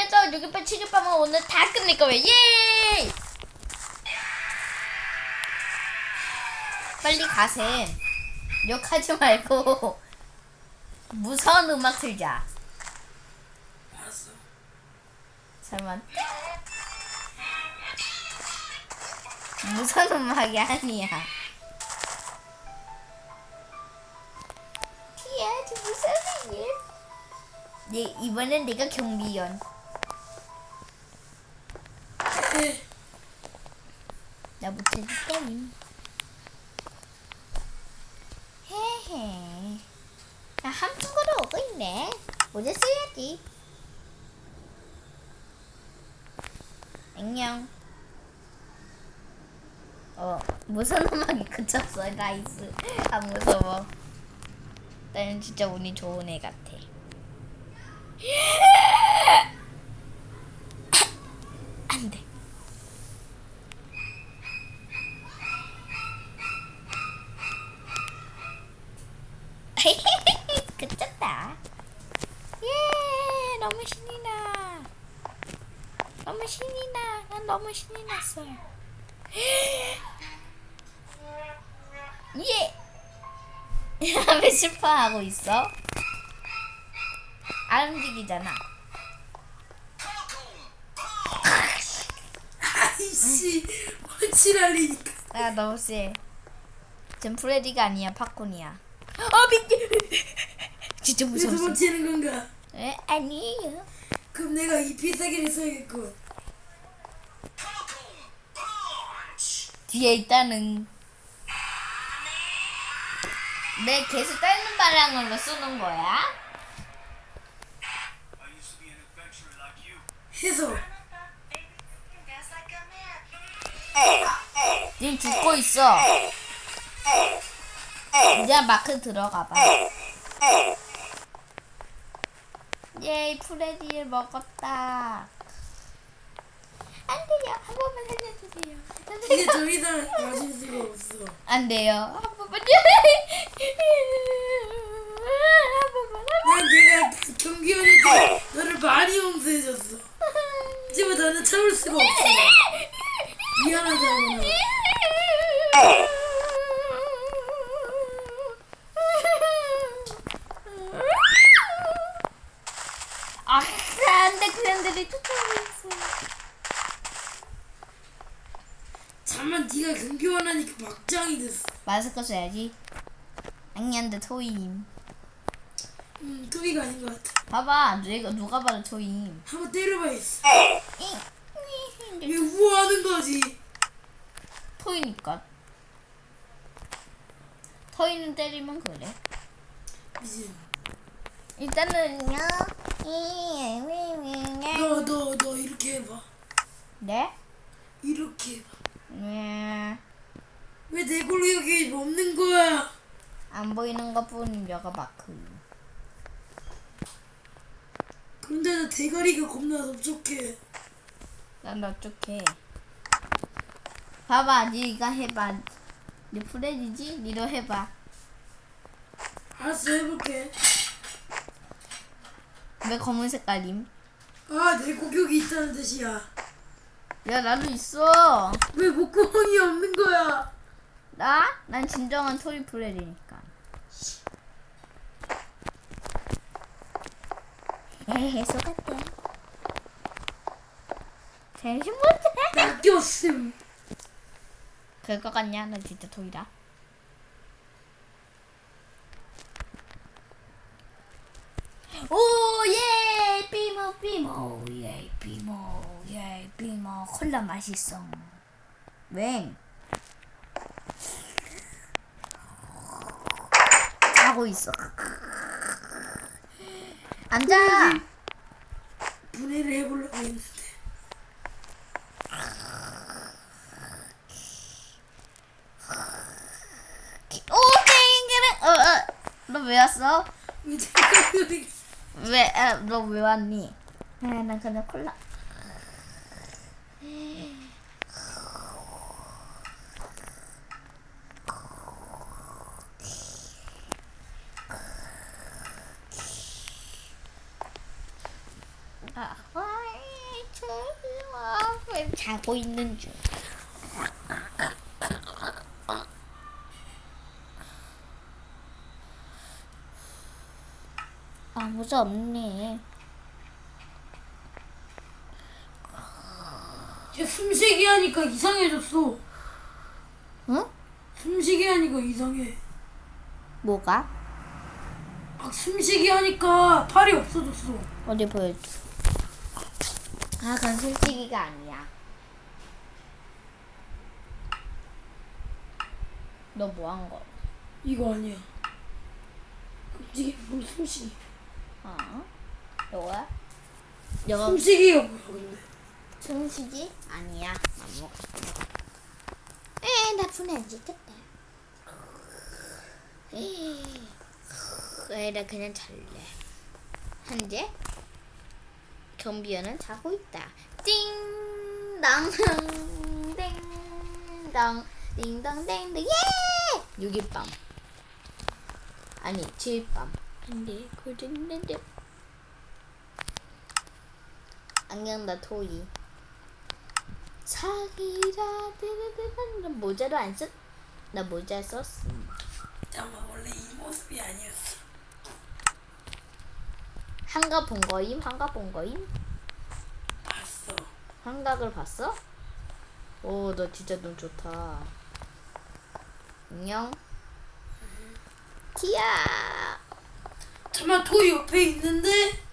하면서 6.18 7.8만 오늘 다 끝낼 거예요. 예! 빨리 가셈. 욕하지 말고 무서운 음악 틀자. 알았어. 설마 무서운 음악이 아니야. 티야, 저 무서운 일. 네 이번엔 내가 경비원. 나 못해줄 거니. 헤헤. 나 한쪽으로 오고 있네. 모자 써야지. 안녕. 어, 무슨 음악이 그쳤어, 나이스. 안 무서워. 나는 진짜 운이 좋은 애 같아. 안 돼. 그쳤다. 예, 너무 신이 나. 너무 신이 나. 난 너무 신이 났어. 예. 왜 슬퍼하고 있어? 안 움직이잖아. 아이씨, 원치랄리니까. 나 너무 세. 전 프레디가 아니야, 팝콘이야. 어, 미끼. 진짜 무서웠어. 번째는 건가? 에, 아니에요. 그럼 내가 이 필살기를 써야겠고. 뒤에 있다는. 내 계속 따는 방향으로 쏘는 거야? 해서 지금 죽고 있어. 이제 마크 들어가봐. 예이, 프레디를 먹었다. 안 돼요. 한 번만 살려주세요. 이제 더 이상 마실 수가 없어. 안 돼요. 한 번만요. 한 번만. 난 내가 경기원일 때 너를 많이 용서해줬어. 하지만 나는 참을 수가 없어. 미안하다고. 아 싸, 안돼 그랜들이 쫓아오고 있어. 잠만 네가 하니까 막장이 됐어. 마스크 써야지. 악년데 토임. 음, 토비가 아닌 것 같아. 봐봐, 누가 누가 봐도 토임. 한번 때려봐야겠어. 잉, 왜 잉, 우아하는 거지? 토이니까. 토이는 때리면 그래. 미진. 일단은요. 너, 너, 너 이렇게 해봐. 네? 이렇게 해봐. 네. 왜 내 걸로 여기 없는 거야? 안 보이는 것뿐인 여가 마크. 근데 나 대가리가 겁나 넓적해. 난 어떡해. 봐봐, 네가 해봐. 네 프레디지? 니도 해봐. 알았어, 해볼게. 왜 검은 색깔임? 아, 내 고격이 있다는 뜻이야. 야, 나도 있어. 왜 목구멍이 없는 거야? 나? 난 진정한 토리 프레디니까. 에헤, 속았대. 정신 못해. 낚였음. 그럴 것 같냐? 나 진짜 토이다. 오, 예! 삐모, 삐모, 예, 삐모, 예, 삐모. 콜라 맛있어. 웽. 자고 있어. 앉아! 분해를 해보려고 했는데. 오, 땡그랑! 어, 어. 너왜 왔어? 왜 왜, 아, 너왜 왔니? 아, 난 그냥 콜라. 자고 있는 중. 아무도 없네. 얘 숨쉬기 하니까 이상해졌어. 응? 숨쉬기 하니까 이상해. 뭐가? 막 숨쉬기 하니까 팔이 없어졌어. 어디 보여줘. 아, 그건 솔직히가 아니야. 너 뭐 한 거? 이거 아니야. 이게 뭘 숨쉬기? 어? 너야? 너 숨쉬기가 뭐야 근데? 숨쉬기? 아니야. 안 먹어. 에, 나 분해 안 지켰다. 에, 나 그냥 잘래. 현재 경비원은 자고 있다. 띵동 띵동 띵동 띵동 예! 6일 밤. 아니 7일 밤. 근데 고든데 안경다 토이. 사기라 드르르르 모자도 안 썼. 나 모자 썼어. 잠깐 원래 이 모습이 아니었어. 한가 본 거임? 한가 본 거임? 봤어. 한각을 봤어? 오, 너 진짜 눈 좋다. 안녕. 티야. 잠깐 토 옆에 있는데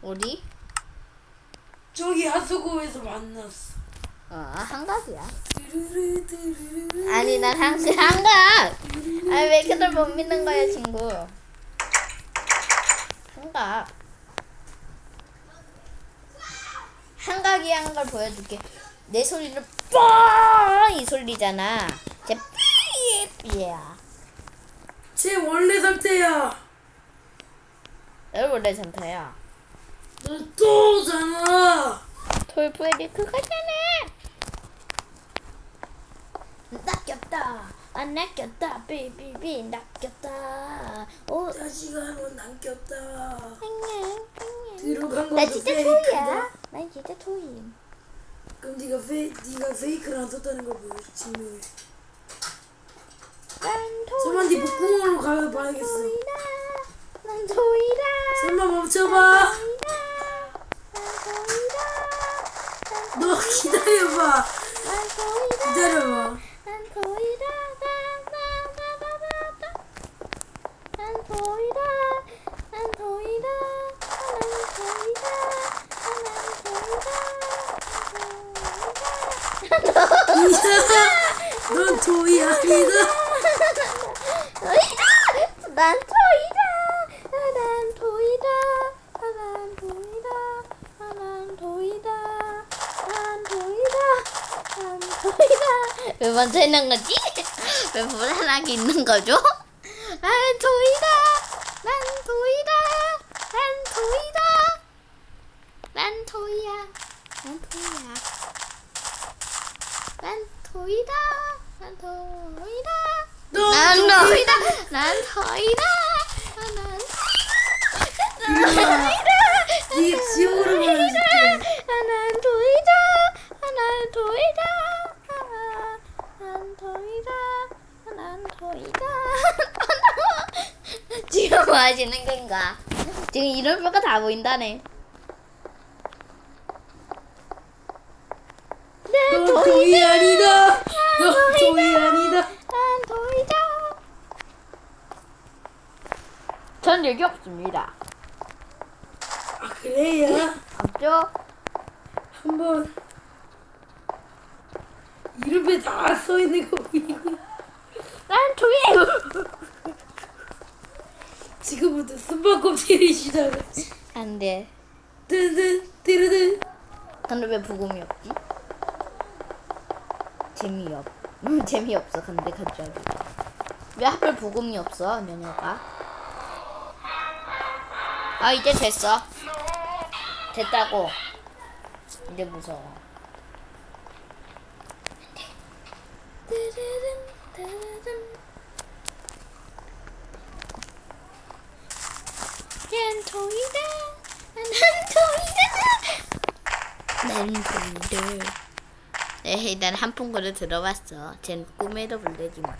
어디? 저기 하수구에서 만났어. 어, 드르르. 아니, 난 한, 한각. 아니, 왜 이렇게 널 못 믿는 거야, 친구? 한각. 한각이 한걸 보여줄게. 내 소리는 뻥! 이 소리잖아. 제 삐삐야. 제 원래 상태야. 너 원래 상태야. 너 또잖아. 돌프엘이 그거잖아. 낚였다. 안 낚였다. 삐삐삐 낚였다. 오, 자식아 넌 남겼다. 안녕, 안녕. 들어간 거나 진짜 토이야. 난 진짜 토이. 그럼 네가 페이 네가 페이크를 안 썼다는 걸 보여 증명해. 난 설마 네. 목구멍으로 가면 봐야겠어. 토이다. 난 토이다. 설마 멈춰봐. 토이다. 난 토이다. 너 기다려봐. 기다려봐. 넌 도이 아니다. 난 토이다. 난 토이다. 난 토이다. 난 토이다. 난 토이다. 왜 먼저 있는 거지? 왜 불안하게 있는 거죠? 난 토이다. 난 토이다. 난 토이다. 난 토이야. 난 토이야. 난 토이다. 난 토이다. 넌난 도이. 토이다. 난 토이다. 난 토이다. 네가 지옥으로 보내줄게. 난 토이다. 난 토이다. 난 토이다. 난 토이다. 하시는 건가? 지금 이름표가 다 보인다네. 난넌 도이 아니다. 넌 도이 아니다. 난 토이다. 전 여기 없습니다. 아 그래야 없죠? 한번 이름에 다 써 있는 거 보이고 난 토이. 지금부터 숨바꼭질이 시작하지. 안 돼. 뜨든 뜨르든. 근데 왜 부금이 없지? 재미없. 음, 재미없어. 근데 갑자기. 왜 하필 부금이 없어, 면허가? 아, 이제 됐어. 됐다고. 이제 무서워. 뜨르릉, 뜨르릉. 난 토이다. 난 토이다. 한 풍들. 에헤이, 난 한 풍구를 들어봤어. 쟨 꿈에도 불르지만.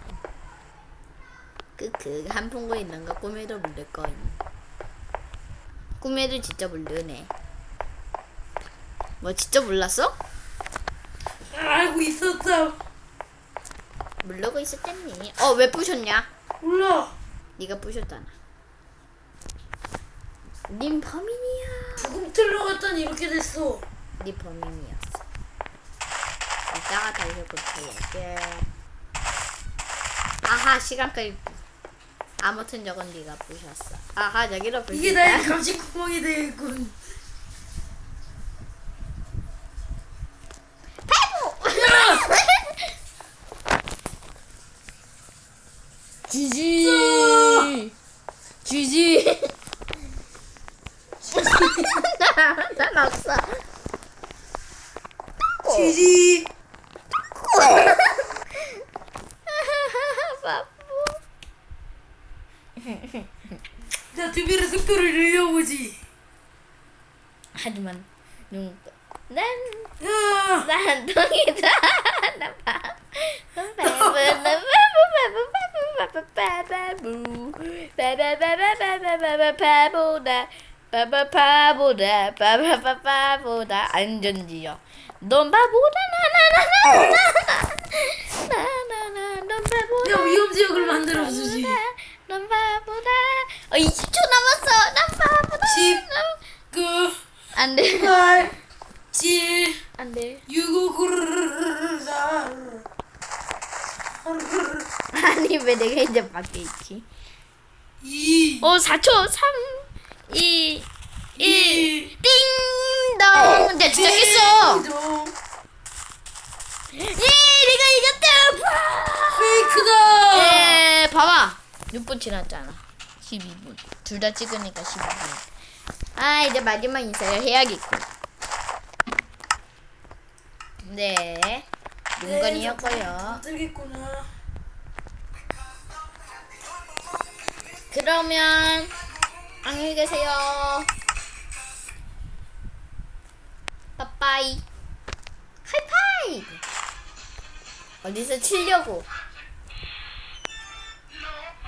크크, 한 풍구 있는 거 꿈에도 불를 거임. 꿈에도 진짜 불르네. 뭐 진짜 몰랐어? 알고 있었어. 모르고 있었잖니. 어, 왜 부셨냐? 몰라. 네가 부셨잖아. 님 범인이야. 죽음 들러갔더니 이렇게 됐어. 네 범인이었어. 이따가 다시 고쳐야지. 아하 시간까지. 아무튼 저건 네가 부셨어. 아하 저기로 부셨다. 이게 나의 감시 구멍이 되겠군. 지지. 지지. 난 없어. 지지. 바보. 자, 두 배의 속도를 늘려보지. 하지만 눈. 난 야, 난 동이다. 나 봐. 바보 나 바보 바보 바보 바보 바보 바바바바바바바바 바보 빠바바보다 빠바바바보다 안전지요 넌 바보다 나나나나 나나나 넌 바보다. 내가 위험지역을 만들어주지. 넌 바보다. 어 20초 남았어. 넌 바보다. 10 9 안돼. 8 7 안돼. 6 9 4 아니 왜 내가 이제 밖에 있지 2 어, 4초 3 2 1 이, 띵동. 내가 진짜 깼어. 동. 예 내가 이겼다. 페이크다. 예 봐봐. 6분 지났잖아. 12분. 둘 다 찍으니까 12분. 아 이제 마지막 인사를 해야겠군 네. 윤건이었고요. 들겠구나. 그러면 안녕히 계세요. 빠빠이. 하이파이브. 어디서 치려고?